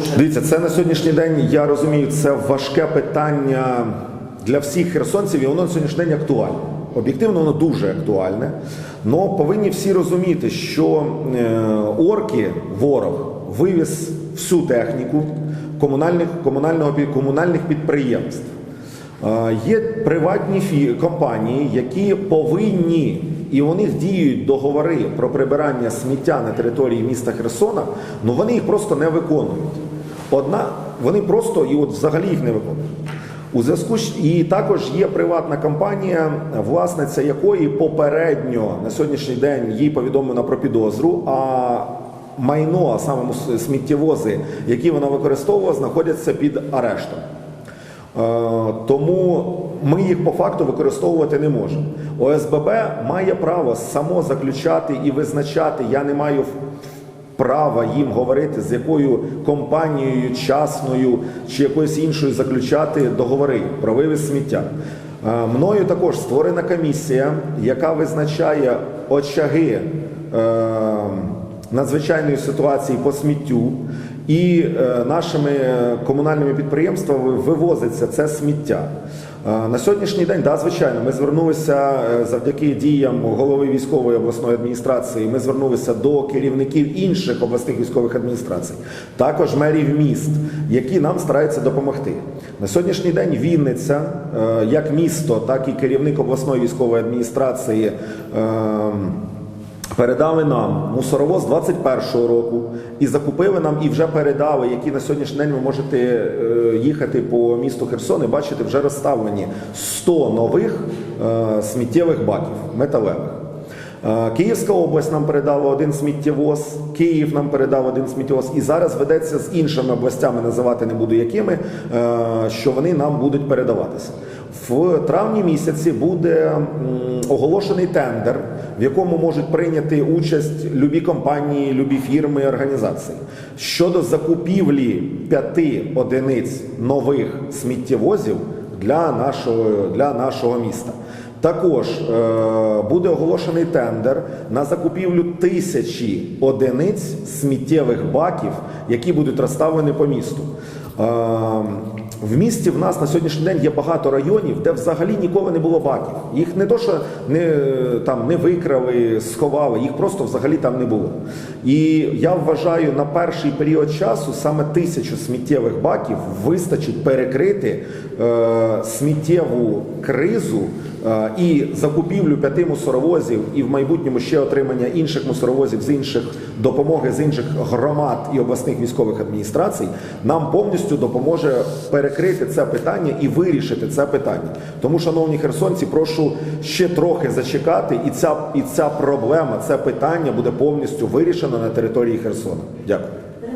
дуже. Дивіться, це на сьогоднішній день, я розумію, це важке питання для всіх херсонців, і воно на сьогоднішній день актуальне. Об'єктивно, воно дуже актуальне. Але повинні всі розуміти, що е, орки, ворог, вивіз всю техніку комунальних, комунального, комунальних підприємств. Е, Є приватні компанії, які повинні, і у них діють договори про прибирання сміття на території міста Херсона, але вони їх просто не виконують. Одна, вони просто і от взагалі їх не виконують. У зв'язку і також є приватна компанія, власниця якої попередньо на сьогоднішній день їй повідомлено про підозру. А майно, а саме сміттєвози, які вона використовувала, знаходяться під арештом. Е, Тому ми їх по факту використовувати не можемо. ОСББ має право само заключати і визначати. Я не маю права їм говорити, з якою компанією частною чи якоюсь іншою заключати договори про вивіз сміття. Е, Мною також створена комісія, яка визначає очаги е, надзвичайної ситуації по сміттю. І е, нашими комунальними підприємствами вивозиться це сміття. Е, на сьогоднішній день, да, звичайно, ми звернулися е, завдяки діям голови військової обласної адміністрації. Ми звернулися до керівників інших обласних військових адміністрацій, також мерів міст, які нам стараються допомогти. На сьогоднішній день Вінниця, як місто, так і керівник обласної військової адміністрації. Передали нам мусоровоз 21-го року і закупили нам, і вже передали, які на сьогоднішній день ви можете е, їхати по місту Херсон і бачити, вже розставлені 100 нових е, сміттєвих баків металевих. Е, Київська область нам передала один сміттєвоз, Київ нам передав один сміттєвоз, і зараз ведеться з іншими областями, називати не буду якими, е, що вони нам будуть передаватися. В травні місяці буде оголошений тендер, в якому можуть прийняти участь любі компанії, любі фірми, організації щодо закупівлі п'яти одиниць нових сміттєвозів для нашого, для нашого міста. Також е, буде оголошений тендер на закупівлю тисячі одиниць сміттєвих баків, які будуть розставлені по місту. В місті в нас на сьогоднішній день є багато районів, де взагалі ніколи не було баків. Їх не то, що не, там, не викрали, сховали, їх просто взагалі там не було. І я вважаю, на перший період часу саме тисячу сміттєвих баків вистачить перекрити е, сміттєву кризу е, і закупівлю п'яти мусоровозів, і в майбутньому ще отримання інших мусоровозів з інших допомоги з інших громад і обласних військових адміністрацій нам повністю допоможе перекрити це питання і вирішити це питання. Тому, шановні херсонці, прошу ще трохи зачекати, і ця, і ця проблема, це питання буде повністю вирішено на території Херсона. Дякую.